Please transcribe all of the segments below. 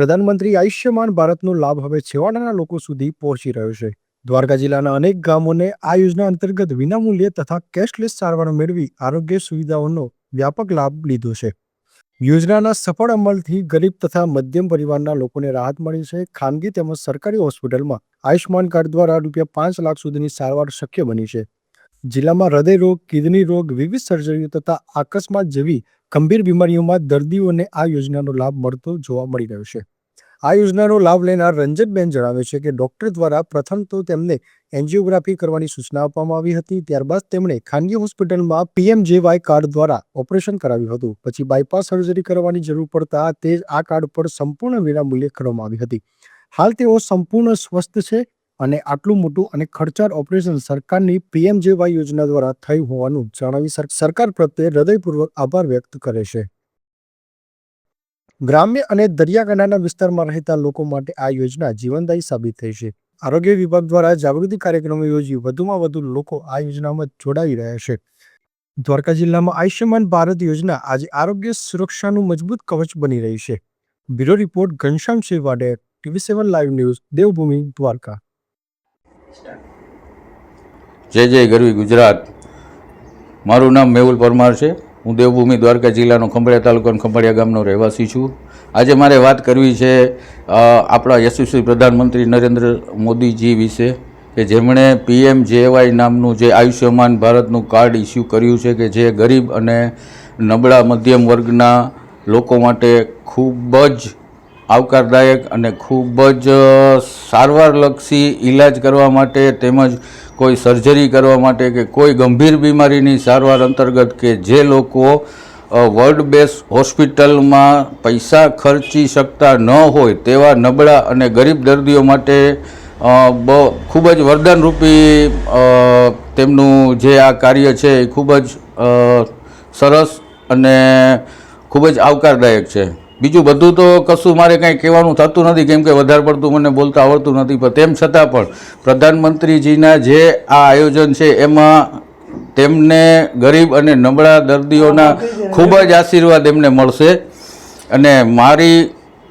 પ્રધાનમંત્રી આયુષ્યમાન ભારતનો લાભ હવે છેવાડાના લોકો સુધી પહોંચી રહ્યો છે. દ્વારકા જિલ્લાના અનેક ગામોને આ યોજના અંતર્ગત વિનામૂલ્યે તથા કેશલેસ સારવાર મેળવી આરોગ્ય સુવિધાઓનો વ્યાપક લાભ લીધો છે. યોજનાના સફળ અમલથી ગરીબ તથા મધ્યમ પરિવારના લોકોને રાહત મળી છે. ખાનગી તેમજ સરકારી હોસ્પિટલમાં આયુષ્યમાન કાર્ડ દ્વારા રૂપિયા પાંચ લાખ સુધીની સારવાર શક્ય બની છે. જિલ્લામાં હૃદયરોગ કિડની રોગ, વિવિધ સર્જરીઓ તથા અકસ્માત જેવી ગંભીર બીમારીઓમાં દર્દીઓને આ યોજનાનો લાભ મળતો જોવા મળી રહ્યો છે. આ યોજનાનો લાભ લેનાર રંજનબેન જણાવે છે કે ડોક્ટર દ્વારા પ્રથમ તો તેમને એન્જિયોગ્રાફી કરવાની સૂચના આપવામાં આવી હતી, ત્યારબાદ તેમણે ખાનગી હોસ્પિટલમાં પીએમજેવાય કાર્ડ દ્વારા ઓપરેશન કરાવ્યું હતું. પછી બાયપાસ સર્જરી કરવાની જરૂર પડતા તે આ કાર્ડ પર સંપૂર્ણ વિનામૂલ્યે કરવામાં આવી હતી. હાલ તેઓ સંપૂર્ણ સ્વસ્થ છે અને આટલું મોટું અને ખર્ચાળ ઓપરેશન સરકારની પીએમજેવાય યોજના દ્વારા થયું હોવાનું જણાવી સર- સરકાર પ્રત્યે હૃદયપૂર્વક આભાર વ્યક્ત કરે છે. ગ્રામ્ય અને દરિયાકાંઠાના વિસ્તારમાં રહેતા લોકો માટે આ યોજના જીવનદાયી સાબિત થઈ છે. આરોગ્ય વિભાગ દ્વારા જાગૃતિ કાર્યક્રમો યોજી વધુમાં વધુ લોકો આ યોજનામાં જોડાઈ રહ્યા છે. દ્વારકા જિલ્લામાં આયુષ્યમાન ભારત યોજના આજે આરોગ્ય સુરક્ષાનું મજબૂત કવચ બની રહી છે. Bureau report Ghanshyam Vader TV seven live news, Devbhoomi, Dwarka. જય જય ગરવી ગુજરાત. મારું નામ મેહુલ પરમાર છે. હું દેવભૂમિ દ્વારકા જિલ્લાનો ખંભાળિયા તાલુકાનો ખંભાળિયા ગામનો રહેવાસી છું. આજે મારે વાત કરવી છે આપણા યશસ્વી પ્રધાનમંત્રી નરેન્દ્ર મોદીજી વિશે કે જેમણે પીએમ જેવાય નામનું જે આયુષ્યમાન ભારતનું કાર્ડ ઇસ્યુ કર્યું છે કે જે ગરીબ અને નબળા મધ્યમ વર્ગના લોકો માટે ખૂબ જ આવકારદાયક અને ખૂબ જ સારવારલક્ષી ઈલાજ કરવા માટે તેમજ કોઈ સર્જરી કરવા માટે કે કોઈ ગંભીર બીમારીની સારવાર અંતર્ગત કે જે લોકો વર્લ્ડ બેઝ હોસ્પિટલમાં પૈસા ખર્ચી શકતા ન હોય તેવા નબળા અને ગરીબ દર્દીઓ માટે ખૂબ જ વરદાનરૂપી તેમનું જે આ કાર્ય છે એ ખૂબ જ સરસ અને ખૂબ જ આવકારદાયક છે. બીજું બધું તો કશું મારે કાંઈ કહેવાનું થતું નથી, કેમ કે વધારે પડતું મને બોલતા આવડતું નથી, પણ તેમ છતાં પણ પ્રધાનમંત્રીજીના જે આ આયોજન છે, એમાં તેમને ગરીબ અને નબળા દર્દીઓના ખૂબ જ આશીર્વાદ એમને મળશે. અને મારી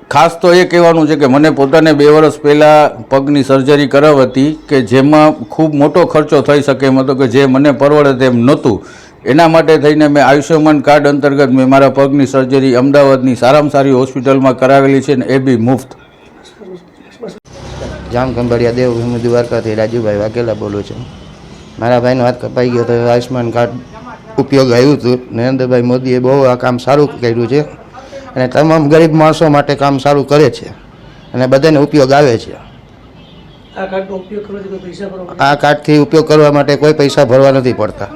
ખાસ તો એ કહેવાનું છે કે મને પોતાને બે વર્ષ પહેલાં પગની સર્જરી કરાવતી કે જેમાં ખૂબ મોટો ખર્ચો થઈ શકે એમ હતો કે જે મને પરવડે તેમ નહોતું. એના માટે થઈને મેં આયુષ્યમાન કાર્ડ અંતર્ગત મેં મારા પગની સર્જરી અમદાવાદની સારામાં સારી હોસ્પિટલમાં કરાવેલી છે ને એ બી મુફ્ત. જામ કંબળિયા દેવભૂમિ દ્વારકાથી રાજુભાઈ વાઘેલા બોલું છું. મારા ભાઈનો હાથ કપાઈ ગયો તો આયુષ્યમાન કાર્ડ ઉપયોગ આવ્યું હતું. નરેન્દ્રભાઈ મોદીએ બહુ આ કામ સારું કર્યું છે અને તમામ ગરીબ માણસો માટે કામ સારું કરે છે અને બધાને ઉપયોગ આવે છે. આ કાર્ડનો ઉપયોગ કરવાથી કોઈ પૈસા ભરવા આ કાર્ડથી ઉપયોગ કરવા માટે કોઈ પૈસા ભરવા નથી પડતા.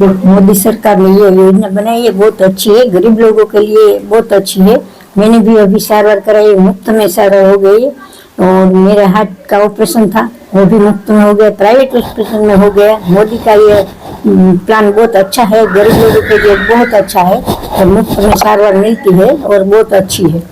मोदी सरकार ने ये योजना बनाई है, बहुत अच्छी है, गरीब लोगों के लिए बहुत अच्छी है। मैंने भी अभी सारवार कराई, मुफ़्त में सारवार हो गई और मेरे हार्ट का ऑपरेशन था, वो भी मुफ़्त में हो गया, प्राइवेट हॉस्पिटल में हो गया। मोदी का ये प्लान बहुत अच्छा है, गरीब लोगों के लिए बहुत अच्छा है। और मुफ़्त में सारवार मिलती है और बहुत अच्छी है।